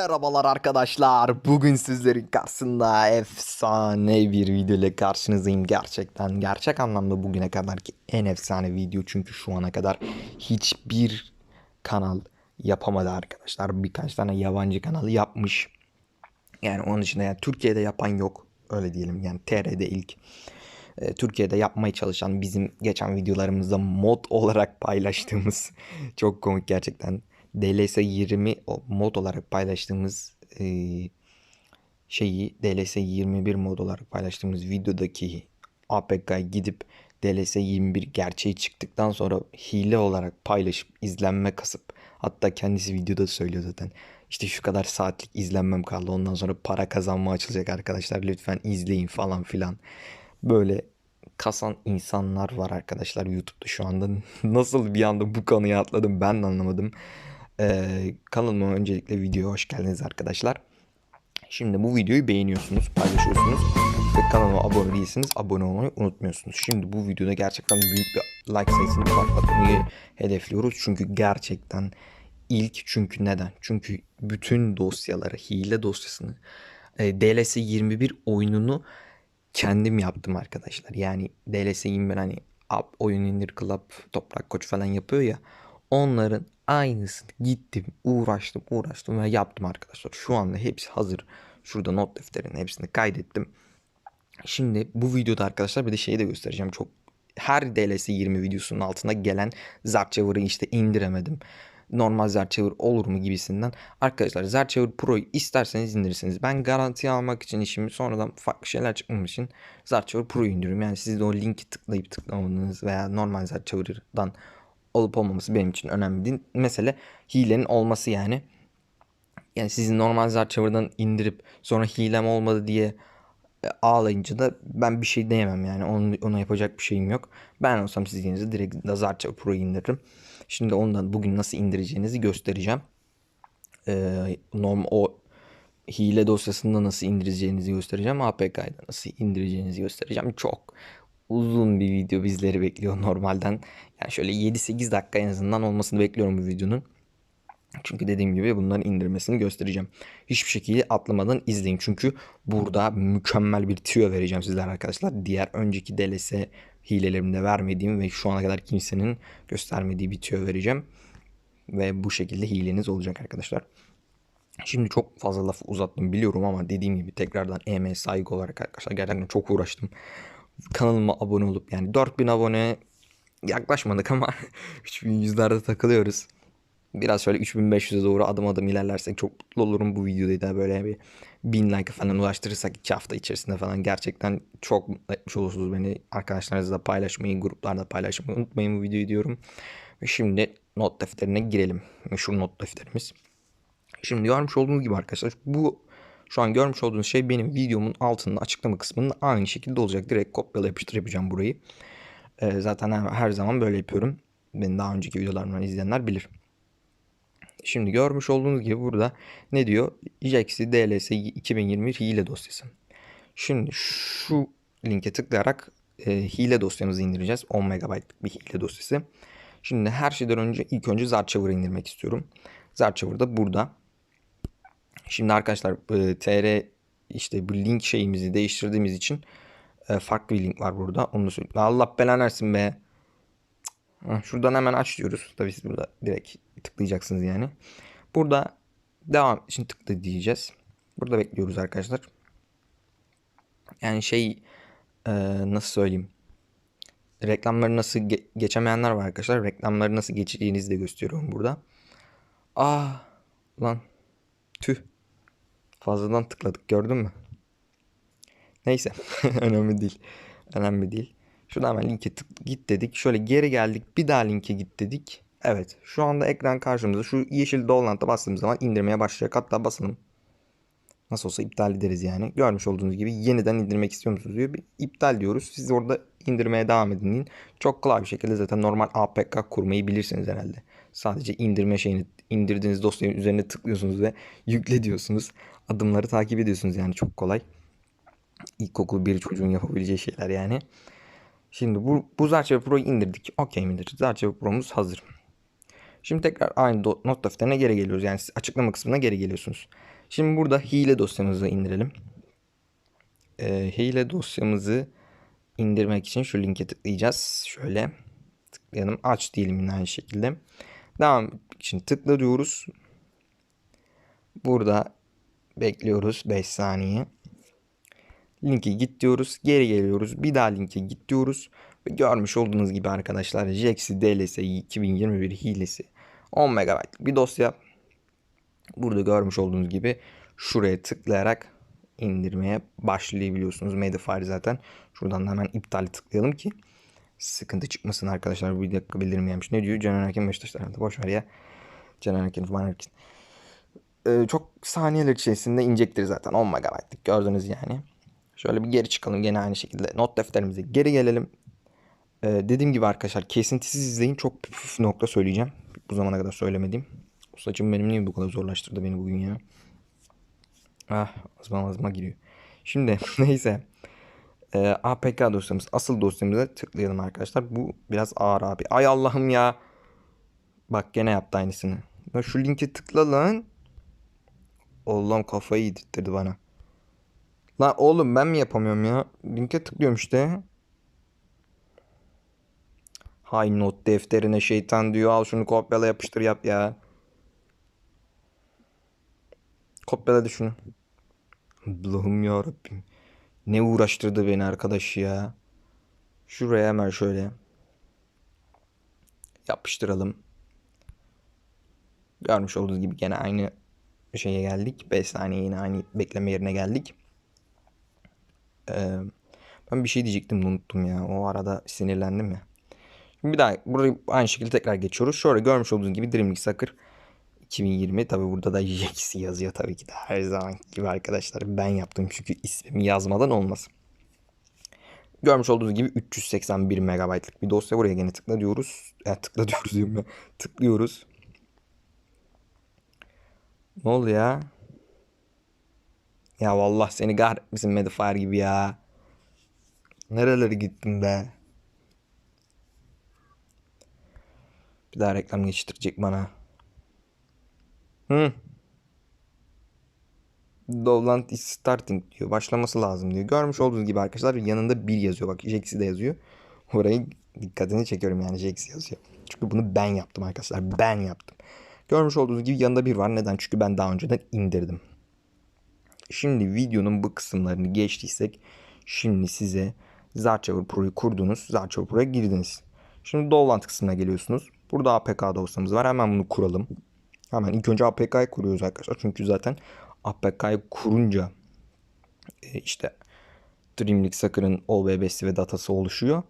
Merhabalar arkadaşlar. Bugün sizlerin karşısında efsane bir video ile karşınızdayım. Gerçekten gerçek anlamda bugüne kadarki en efsane video. Çünkü şu ana kadar hiçbir kanal yapamadı arkadaşlar. Birkaç tane yabancı kanalı yapmış. Yani onun dışında yani Türkiye'de yapan yok. Öyle diyelim yani TR'de ilk. Ee, Türkiye'de yapmaya çalışan bizim geçen videolarımızda mod olarak paylaştığımız çok komik gerçekten. DLS 20 o- mod olarak paylaştığımız e, şeyi DLS 21 mod olarak paylaştığımız videodaki APK'ya gidip DLS 21 gerçeği çıktıktan sonra hile olarak paylaşıp izlenme kasıp hatta kendisi videoda söylüyor zaten. İşte şu kadar saatlik izlenmem kaldı ondan sonra para kazanma açılacak arkadaşlar lütfen izleyin falan filan. Böyle kasan insanlar var arkadaşlar YouTube'da şu anda. Nasıl bir anda bu konuya atladım ben de anlamadım. Ee, kanalıma öncelikle videoya hoş geldiniz arkadaşlar. Şimdi bu videoyu beğeniyorsunuz, paylaşıyorsunuz ve kanalıma abone değilseniz abone olmayı unutmuyorsunuz. Şimdi bu videoda gerçekten büyük bir like sayısını patlatmayı hedefliyoruz. Çünkü gerçekten ilk çünkü neden? Çünkü bütün dosyaları, hile dosyasını, e, DLS 21 oyununu kendim yaptım arkadaşlar. Yani DLS 21 hani Up, Oyun indir Club, Toprak Koç falan yapıyor ya. Onların aynısını gittim, uğraştım, uğraştım ve yaptım arkadaşlar. Şu anda hepsi hazır. Şurada not defterinin hepsini kaydettim. Şimdi bu videoda arkadaşlar bir de şeyi de göstereceğim. Çok her DLS 20 videosunun altına gelen Zarchever'ı işte indiremedim. Normal Zarchever olur mu gibisinden. Arkadaşlar Zarchever Pro'yu isterseniz indirirsiniz. Ben garanti almak için işimi sonradan farklı şeyler çıkmamış için Zarchever Pro'yu indiriyorum. Yani siz de o linki tıklayıp tıklamadığınız veya normal Zarchever'dan olup olmaması benim için önemli değil. Mesele hilenin olması yani. Yani sizin normal Zarchever'dan indirip sonra hilem olmadı diye e, ağlayınca da ben bir şey diyemem yani. Onu, ona yapacak bir şeyim yok. Ben olsam siz yerinizde direkt Lazarca Pro'yu indiririm. Şimdi ondan bugün nasıl indireceğinizi göstereceğim. Ee, norm o hile dosyasında nasıl indireceğinizi göstereceğim. APK'da nasıl indireceğinizi göstereceğim. Çok uzun bir video bizleri bekliyor normalden. Yani şöyle 7-8 dakika en azından olmasını bekliyorum bu videonun. Çünkü dediğim gibi bunların indirmesini göstereceğim. Hiçbir şekilde atlamadan izleyin. Çünkü burada mükemmel bir tüyo vereceğim sizlere arkadaşlar. Diğer önceki DLS hilelerimde vermediğim ve şu ana kadar kimsenin göstermediği bir tüyo vereceğim. Ve bu şekilde hileniz olacak arkadaşlar. Şimdi çok fazla lafı uzattım biliyorum ama dediğim gibi tekrardan emeğe saygı olarak arkadaşlar gerçekten çok uğraştım. Kanalıma abone olup yani 4000 abone yaklaşmadık ama 3000 yüzlerde takılıyoruz biraz şöyle 3500'e doğru adım adım ilerlersek çok mutlu olurum bu videoda da böyle bir 1000 like falan ulaştırırsak 2 hafta içerisinde falan gerçekten çok mutlu etmiş olursunuz beni. Arkadaşlarınızla paylaşmayı, gruplarda paylaşmayı unutmayın bu videoyu diyorum. Ve şimdi not defterine girelim. Meşhur not defterimiz. Şimdi görmüş olduğunuz gibi arkadaşlar bu şu an görmüş olduğunuz şey benim videomun altında açıklama kısmında aynı şekilde olacak. Direkt kopyala yapıştır yapacağım burayı. Ee, zaten her, zaman böyle yapıyorum. Beni daha önceki videolarımdan izleyenler bilir. Şimdi görmüş olduğunuz gibi burada ne diyor? Jaxi DLS 2021 hile dosyası. Şimdi şu linke tıklayarak e, hile dosyamızı indireceğiz. 10 MB'lık bir hile dosyası. Şimdi her şeyden önce ilk önce Zarchever'ı indirmek istiyorum. Zarchever da burada. Şimdi arkadaşlar e, TR işte bu link şeyimizi değiştirdiğimiz için e, farklı bir link var burada. Onu da söyleyeyim. Allah belanı versin be. Şuradan hemen aç diyoruz. Tabii siz burada direkt tıklayacaksınız yani. Burada devam için tıkla diyeceğiz. Burada bekliyoruz arkadaşlar. Yani şey e, nasıl söyleyeyim. Reklamları nasıl ge- geçemeyenler var arkadaşlar. Reklamları nasıl geçeceğinizi de gösteriyorum burada. Ah lan tüh. Fazladan tıkladık gördün mü? Neyse önemli değil. Önemli değil. Şuradan hemen linke tık git dedik. Şöyle geri geldik. Bir daha linke git dedik. Evet. Şu anda ekran karşımızda. Şu yeşil download'a bastığımız zaman indirmeye başlayacak. Hatta basalım. Nasıl olsa iptal ederiz yani. Görmüş olduğunuz gibi yeniden indirmek istiyor musunuz diyor. Bir iptal diyoruz. Siz orada indirmeye devam edin deyin. Çok kolay bir şekilde zaten normal APK kurmayı bilirsiniz herhalde. Sadece indirme şeyini indirdiğiniz dosyanın üzerine tıklıyorsunuz ve yükle diyorsunuz. Adımları takip ediyorsunuz yani çok kolay. İlkokul bir çocuğun yapabileceği şeyler yani. Şimdi bu, bu Zarchever Pro'yu indirdik. Okey midir? Zarchever Pro'muz hazır. Şimdi tekrar aynı not defterine geri geliyoruz. Yani siz açıklama kısmına geri geliyorsunuz. Şimdi burada hile dosyamızı indirelim. Ee, hile dosyamızı indirmek için şu linke tıklayacağız. Şöyle tıklayalım. Aç diyelim yine aynı şekilde. Devam için tıkla diyoruz. Burada bekliyoruz 5 saniye. Linke git diyoruz. Geri geliyoruz. Bir daha linke git diyoruz. Ve görmüş olduğunuz gibi arkadaşlar Jexi DLS 2021 hilesi 10 MB bir dosya. Burada görmüş olduğunuz gibi şuraya tıklayarak indirmeye başlayabiliyorsunuz. Medifier zaten. Şuradan da hemen iptal tıklayalım ki sıkıntı çıkmasın arkadaşlar. Bir dakika bildirim. Ne diyor? Caner Erkin Beşiktaş tarafında. Boş ver ya. Caner Erkin falan Erkin. Ee, çok saniyeler içerisinde inecektir zaten. 10 MB'lık gördünüz yani. Şöyle bir geri çıkalım. Gene aynı şekilde not defterimize geri gelelim. Ee, dediğim gibi arkadaşlar kesintisiz izleyin. Çok püf nokta söyleyeceğim. Bu zamana kadar söylemediğim. Bu saçım benim niye bu kadar zorlaştırdı beni bugün ya. Ah azma azma giriyor. Şimdi neyse. Ee, APK dosyamız asıl dosyamıza tıklayalım arkadaşlar. Bu biraz ağır abi. Ay Allah'ım ya. Bak gene yaptı aynısını. Ya şu linke tıkla lan. Allah'ım kafayı yedirttirdi bana. Lan oğlum ben mi yapamıyorum ya? Linke tıklıyorum işte. Hay not defterine şeytan diyor. Al şunu kopyala yapıştır yap ya. Kopyaladı şunu. Allah'ım ya Rabbim. Ne uğraştırdı beni arkadaş ya. Şuraya hemen şöyle yapıştıralım. Görmüş olduğunuz gibi gene aynı şeye geldik. 5 saniye yine aynı bekleme yerine geldik. Ee, ben bir şey diyecektim unuttum ya. O arada sinirlendim ya. Şimdi bir daha burayı aynı şekilde tekrar geçiyoruz. Şöyle görmüş olduğunuz gibi Dreamlink Soccer 2020 tabi burada da Jax yazıyor tabii ki de her zaman gibi arkadaşlar. Ben yaptım çünkü ismimi yazmadan olmaz. Görmüş olduğunuz gibi 381 MB'lık bir dosya. Buraya gene tıkla diyoruz. Ya tıkla diyoruz diyorum ya. Tıklıyoruz. Ne oldu ya? Ya vallahi seni kahretmesin Medifier gibi ya. Nerelere gittin be? Bir daha reklam geçtirecek bana. Hı. Dolant is starting diyor. Başlaması lazım diyor. Görmüş olduğunuz gibi arkadaşlar yanında bir yazıyor. Bak Jax'i de yazıyor. Orayı dikkatini çekiyorum yani Jax yazıyor. Çünkü bunu ben yaptım arkadaşlar. Ben yaptım. Görmüş olduğunuz gibi yanında bir var. Neden? Çünkü ben daha önceden indirdim. Şimdi videonun bu kısımlarını geçtiysek şimdi size Zarchaver Pro'yu kurdunuz. Zarchaver Pro'ya girdiniz. Şimdi Dolant kısmına geliyorsunuz. Burada APK dosyamız var. Hemen bunu kuralım. Hemen ilk önce APK'yı kuruyoruz arkadaşlar. Çünkü zaten APK'yı kurunca e, işte Dreamlink Soccer'ın OBB'si ve datası oluşuyor.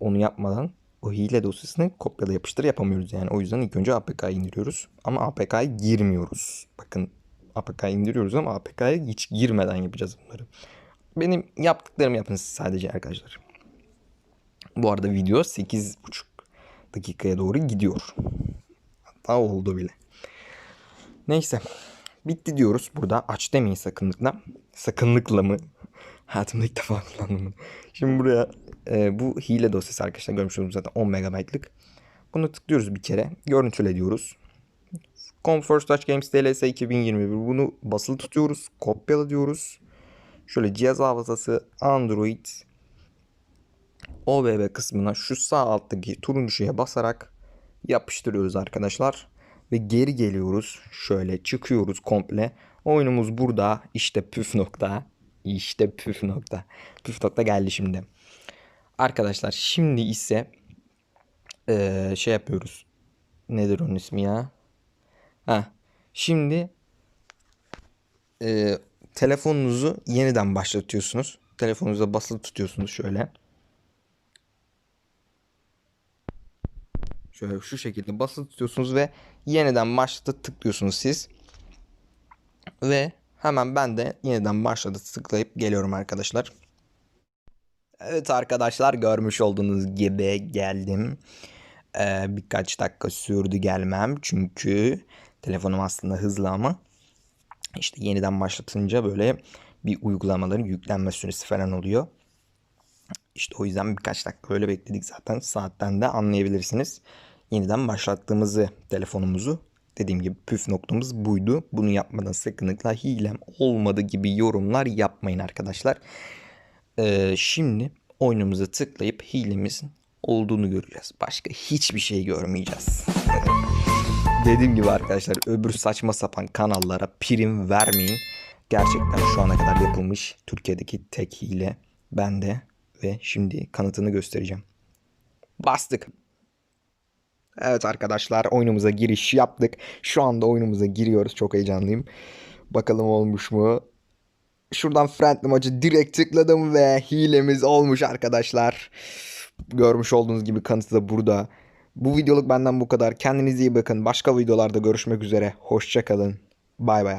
Onu yapmadan o hile dosyasını kopyala yapıştır yapamıyoruz yani. O yüzden ilk önce APK'yı indiriyoruz. Ama APK'ya girmiyoruz. Bakın APK'yı indiriyoruz ama APK'ya hiç girmeden yapacağız bunları. Benim yaptıklarımı yapın sadece arkadaşlar. Bu arada video 8.5 dakikaya doğru gidiyor. Hatta oldu bile. Neyse. Bitti diyoruz. Burada aç demeyin sakınlıkla. Sakınlıkla mı? Hayatımda ilk defa kullandım. Şimdi buraya e, bu hile dosyası arkadaşlar görmüş olduğunuz zaten 10 MB'lık. Bunu tıklıyoruz bir kere. Görüntüle diyoruz. Comfort Touch Games DLS 2021 bunu basılı tutuyoruz. Kopyala diyoruz. Şöyle cihaz hafızası Android OBB kısmına şu sağ alttaki turuncuya basarak yapıştırıyoruz arkadaşlar. Ve geri geliyoruz. Şöyle çıkıyoruz komple. Oyunumuz burada. İşte püf nokta. İşte püf nokta. Püf nokta geldi şimdi. Arkadaşlar şimdi ise ee, şey yapıyoruz. Nedir onun ismi ya? Ha. Şimdi e, telefonunuzu yeniden başlatıyorsunuz. Telefonunuza basılı tutuyorsunuz şöyle. Şöyle şu şekilde basılı tutuyorsunuz ve yeniden başladı tıklıyorsunuz siz. Ve hemen ben de yeniden başladı tıklayıp geliyorum arkadaşlar. Evet arkadaşlar görmüş olduğunuz gibi geldim. Ee, birkaç dakika sürdü gelmem çünkü telefonum aslında hızlı ama işte yeniden başlatınca böyle bir uygulamaların yüklenme süresi falan oluyor. İşte o yüzden birkaç dakika böyle bekledik zaten. Saatten de anlayabilirsiniz. yeniden başlattığımızı telefonumuzu dediğim gibi püf noktamız buydu. Bunu yapmadan sakınlıkla hilem olmadı gibi yorumlar yapmayın arkadaşlar. Ee, şimdi oyunumuza tıklayıp hilemizin olduğunu göreceğiz. Başka hiçbir şey görmeyeceğiz. Dediğim gibi arkadaşlar öbür saçma sapan kanallara prim vermeyin. Gerçekten şu ana kadar yapılmış Türkiye'deki tek hile bende ve şimdi kanıtını göstereceğim. Bastık. Evet arkadaşlar oyunumuza giriş yaptık. Şu anda oyunumuza giriyoruz. Çok heyecanlıyım. Bakalım olmuş mu? Şuradan friendly maçı direkt tıkladım ve hilemiz olmuş arkadaşlar. Görmüş olduğunuz gibi kanıtı da burada. Bu videoluk benden bu kadar. Kendinize iyi bakın. Başka videolarda görüşmek üzere. Hoşçakalın. Bay bay.